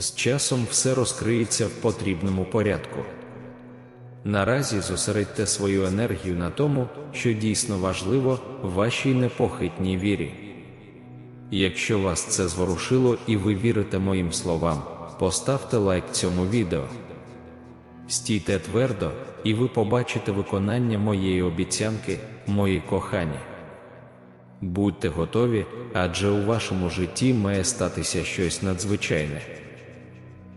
З часом все розкриється в потрібному порядку. Наразі зосередьте свою енергію на тому, що дійсно важливо в вашій непохитній вірі. Якщо вас це зворушило і ви вірите моїм словам, поставте лайк цьому відео. Стійте твердо, і ви побачите виконання моєї обіцянки, мої кохані. Будьте готові, адже у вашому житті має статися щось надзвичайне.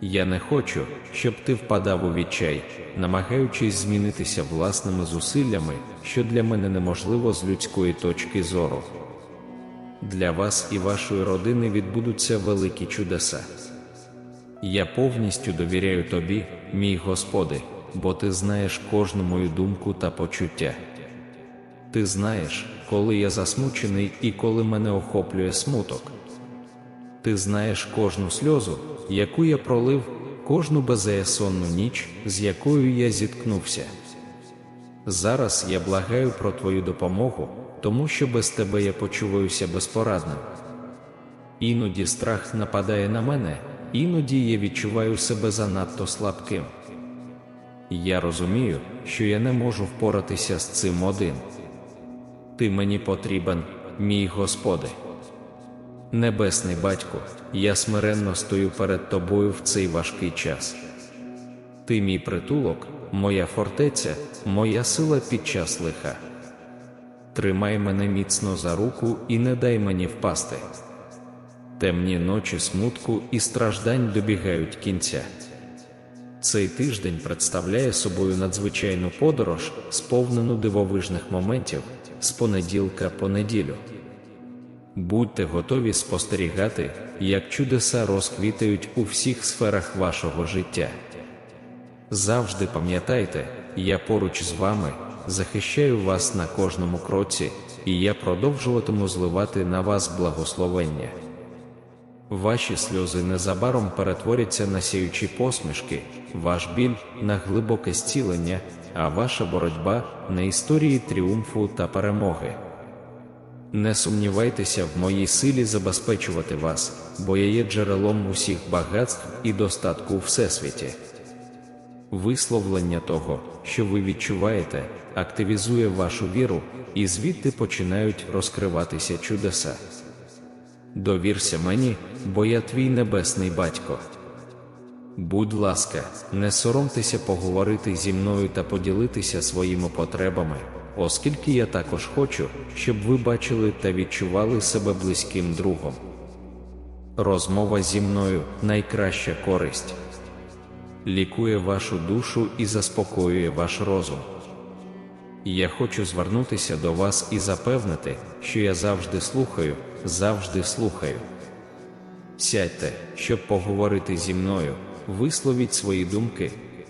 Я не хочу, щоб ти впадав у відчай, намагаючись змінитися власними зусиллями, що для мене неможливо з людської точки зору. Для вас і вашої родини відбудуться великі чудеса. Я повністю довіряю тобі, мій Господи, бо ти знаєш кожну мою думку та почуття. Ти знаєш, коли я засмучений і коли мене охоплює смуток. Ти знаєш кожну сльозу, яку я пролив, кожну беззаєсонну ніч, з якою я зіткнувся. Зараз я благаю про твою допомогу, тому що без тебе я почуваюся безпорадним. Іноді страх нападає на мене, іноді я відчуваю себе занадто слабким. Я розумію, що я не можу впоратися з цим один. Ти мені потрібен, мій Господи. Небесний Батько, я смиренно стою перед Тобою в цей важкий час. Ти мій притулок, моя фортеця, моя сила під час лиха. Тримай мене міцно за руку і не дай мені впасти. Темні ночі смутку і страждань добігають кінця. Цей тиждень представляє собою надзвичайну подорож, сповнену дивовижних моментів з понеділка по неділю. Будьте готові спостерігати, як чудеса розквітають у всіх сферах вашого життя. Завжди пам'ятайте, я поруч з вами, захищаю вас на кожному кроці, і я продовжуватиму зливати на вас благословення. Ваші сльози незабаром перетворяться на сіючі посмішки, ваш біль на глибоке зцілення, а ваша боротьба на історії тріумфу та перемоги. Не сумнівайтеся в моїй силі забезпечувати вас, бо я є джерелом усіх багатств і достатку у всесвіті. Висловлення того, що ви відчуваєте, активізує вашу віру, і звідти починають розкриватися чудеса. Довірся мені, бо я твій небесний батько. Будь ласка, не соромтеся поговорити зі мною та поділитися своїми потребами, оскільки я також хочу, щоб ви бачили та відчували себе близьким другом. Розмова зі мною найкраща користь, лікує вашу душу і заспокоює ваш розум. Я хочу звернутися до вас і запевнити, що я завжди слухаю, завжди слухаю. Сядьте, щоб поговорити зі мною, висловіть свої думки,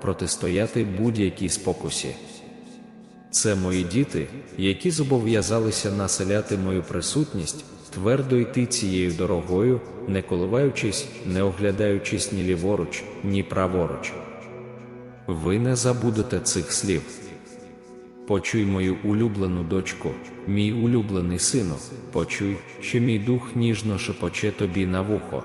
протистояти будь-якій спокусі. Це мої діти, які зобов'язалися населяти мою присутність, твердо йти цією дорогою, не коливаючись, не оглядаючись ні ліворуч, ні праворуч. Ви не забудете цих слів. Почуй мою улюблену дочку, мій улюблений сину, почуй, що мій дух ніжно шепоче тобі на вухо.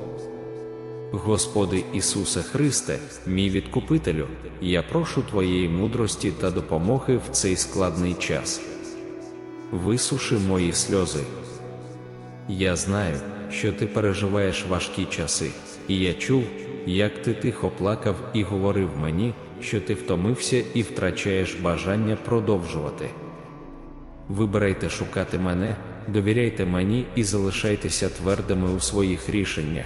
Господи Ісусе Христе, мій відкупителю, я прошу Твоєї мудрості та допомоги в цей складний час. Висуши мої сльози. Я знаю, що ти переживаєш важкі часи, і я чув, як ти тихо плакав і говорив мені, що ти втомився і втрачаєш бажання продовжувати. Вибирайте шукати мене, довіряйте мені і залишайтеся твердими у своїх рішеннях.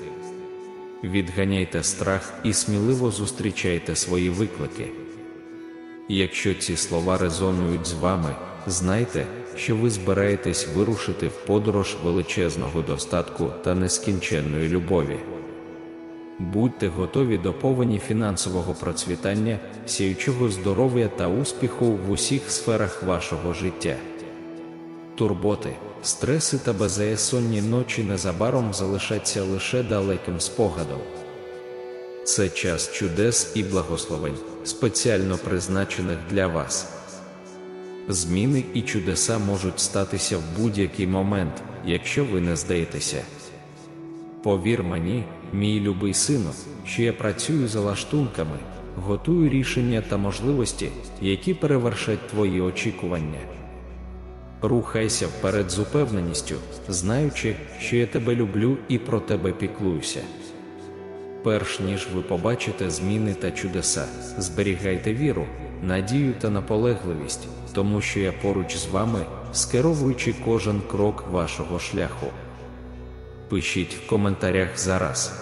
Відганяйте страх і сміливо зустрічайте свої виклики. Якщо ці слова резонують з вами, знайте, що ви збираєтесь вирушити в подорож величезного достатку та нескінченної любові. Будьте готові до повені фінансового процвітання, сіючого здоров'я та успіху в усіх сферах вашого життя. Турботи, стреси та беззаєсонні ночі незабаром залишаться лише далеким спогадом. Це час чудес і благословень, спеціально призначених для вас. Зміни і чудеса можуть статися в будь-який момент, якщо ви не здаєтеся. Повір мені, мій любий сину, що я працюю за лаштунками, готую рішення та можливості, які перевершать твої очікування. Рухайся вперед з упевненістю, знаючи, що я тебе люблю і про тебе піклуюся. Перш ніж ви побачите зміни та чудеса, зберігайте віру, надію та наполегливість, тому що я поруч з вами, скеровуючи кожен крок вашого шляху. Пишіть в коментарях зараз.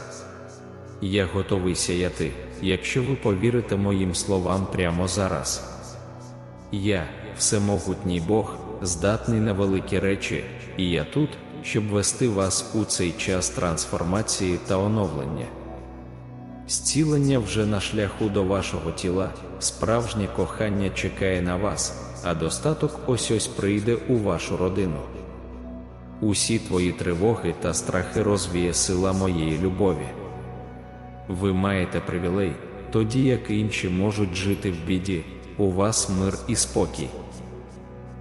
Я готовий сяяти, якщо ви повірите моїм словам прямо зараз. Я, всемогутній Бог, здатний на великі речі, і я тут, щоб вести вас у цей час трансформації та оновлення. Зцілення вже на шляху до вашого тіла, справжнє кохання чекає на вас, а достаток ось ось прийде у вашу родину. Усі твої тривоги та страхи розвіє сила моєї любові. Ви маєте привілей, тоді як інші можуть жити в біді, у вас мир і спокій.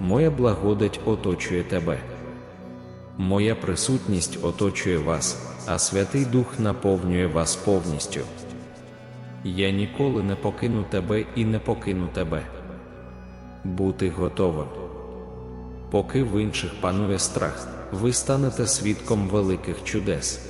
моя благодать оточує тебе. Моя присутність оточує вас, а Святий Дух наповнює вас повністю. Я ніколи не покину тебе і не покину тебе. Бути готовим. Поки в інших панує страх, ви станете свідком великих чудес.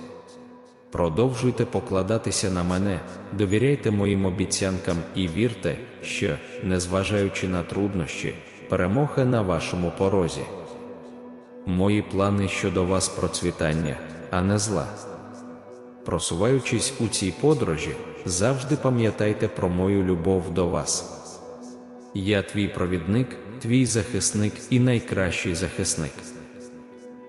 Продовжуйте покладатися на мене, довіряйте моїм обіцянкам і вірте, що, незважаючи на труднощі, перемога на вашому порозі. Мої плани щодо вас процвітання, а не зла. Просуваючись у цій подорожі, завжди пам'ятайте про мою любов до вас. Я твій провідник, твій захисник і найкращий захисник.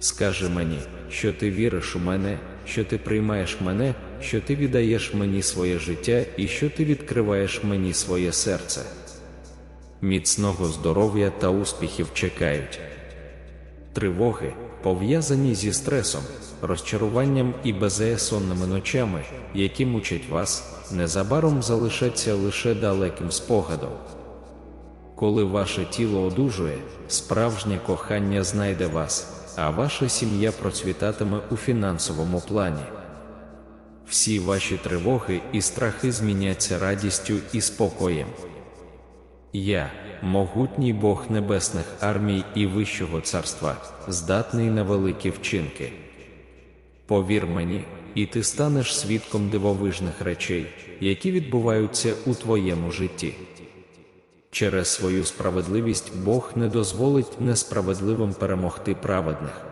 Скажи мені, що ти віриш у мене, що ти приймаєш мене, що ти віддаєш мені своє життя і що ти відкриваєш мені своє серце. Міцного здоров'я та успіхів чекають. Тривоги, пов'язані зі стресом, розчаруванням і безеясонними ночами, які мучать вас, незабаром залишаться лише далеким спогадом. Коли ваше тіло одужує, справжнє кохання знайде вас а ваша сім'я процвітатиме у фінансовому плані. Всі ваші тривоги і страхи зміняться радістю і спокоєм. Я, могутній Бог небесних армій і Вищого царства, здатний на великі вчинки. Повір мені, і ти станеш свідком дивовижних речей, які відбуваються у твоєму житті. Через свою справедливість Бог не дозволить несправедливим перемогти праведних.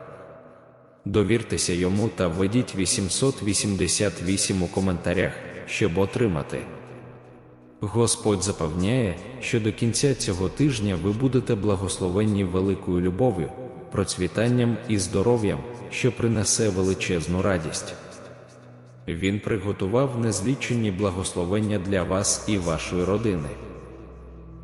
Довіртеся йому та введіть 888 у коментарях, щоб отримати. Господь запевняє, що до кінця цього тижня ви будете благословенні великою любов'ю, процвітанням і здоров'ям, що принесе величезну радість. Він приготував незлічені благословення для вас і вашої родини.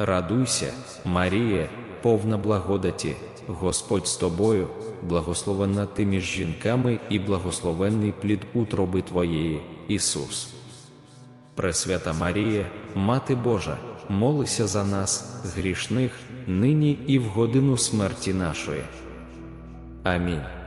Радуйся, Марія, повна благодаті, Господь з тобою, благословенна ти між жінками і благословенний плід утроби Твоєї, Ісус. Пресвята Марія, Мати Божа, молися за нас, грішних, нині і в годину смерті нашої. Амінь.